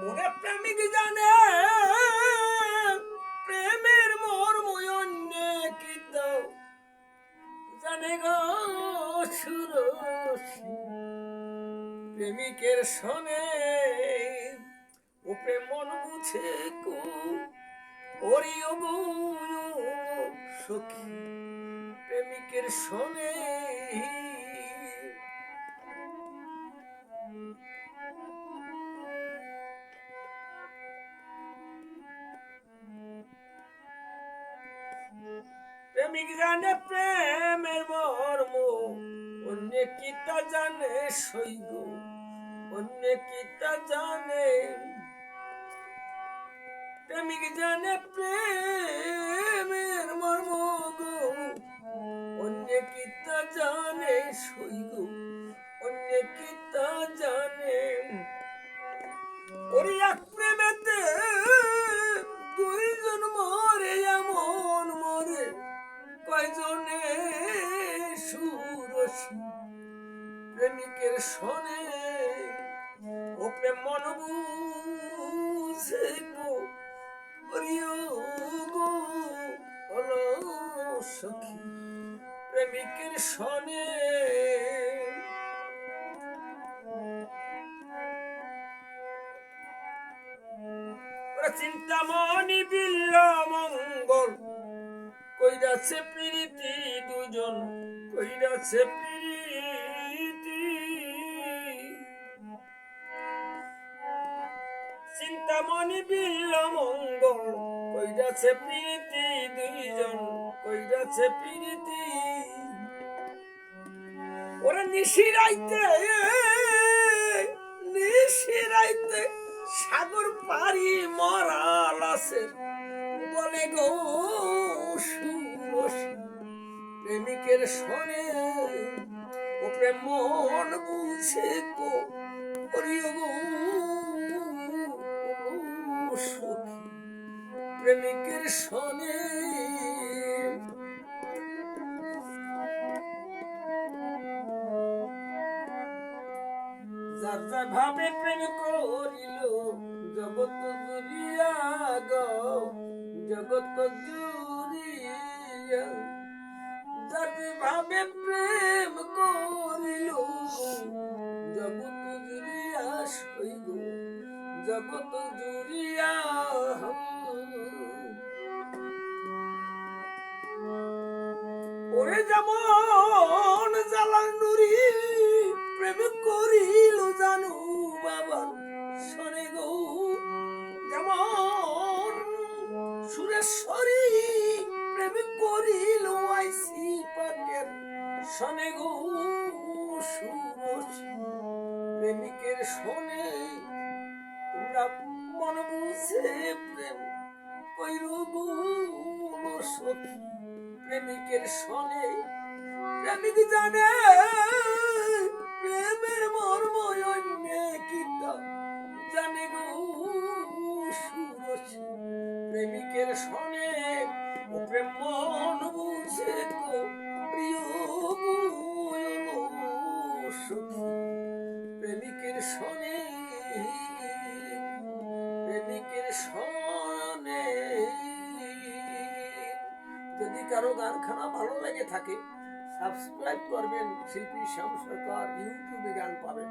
ওরে প্রেমিক জানে, প্রেমের কি দাও জানে গো সুরসী, প্রেমিকের শোনে ও প্রেম মন বুঝে কো ওরি সখী, প্রেমিকের শোনে প্রেমিক জানে প্রেমের মর্ম অন্য কিতা জানে সৈগ অন্য কিতা জানে? প্রেমিক জানে প্রেমের মর্ম গো। অন্য কিতা জানে সৈগ অন্য কিতা জানে? ওরে কয়জনে সুরসী, প্রেমিকের শোনে ও প্রেম মন বুঝে গো ওরিও গো হলো সখী বিল্ল মঙ্গল কইরাছে প্রীতি দুজন, কইরাছে প্রীতি। চিন্তামণি বিল্ল মঙ্গল, কইরাছে প্রীতি দুইজন, কইরাছে প্রীতি। ওরা নিশিরাইতে নিশিরাইতে সাগর পারি মরাল আছে। বলে গো প্রেমিকের শোনে, ও প্রেম মন বুঝে প্রেমিকের যা ভাবে প্রেম করিল, জগৎ জুড়িয়া গো, জগৎ জুড়িয়া ভাবে প্রেম করিল। জগৎ জুড়িয়া সইগ জগৎ জুড়িয়া ওরে যেমন জালাল নুরি প্রেম করিল জানু বাবার শোনে গো। যেমন সুরেশ্বরী প্রেম করিল আইসি পাকের শোনে গো সুরসী। প্রেমিকের শোনে তোমরা মন বুঝে প্রেম কইর গো প্রেমিকের শোনে প্রেমিক জানে প্রেমের মর্ম অন্য কিতা। জানে গো সুরসী। প্রেমিকের শোনে ও প্রেম মন যদি কারও গানখানা ভালো লেগে থাকে সাবস্ক্রাইব করবেন শিল্পী শ্যাম সরকার ইউটিউবে গান পাবেন।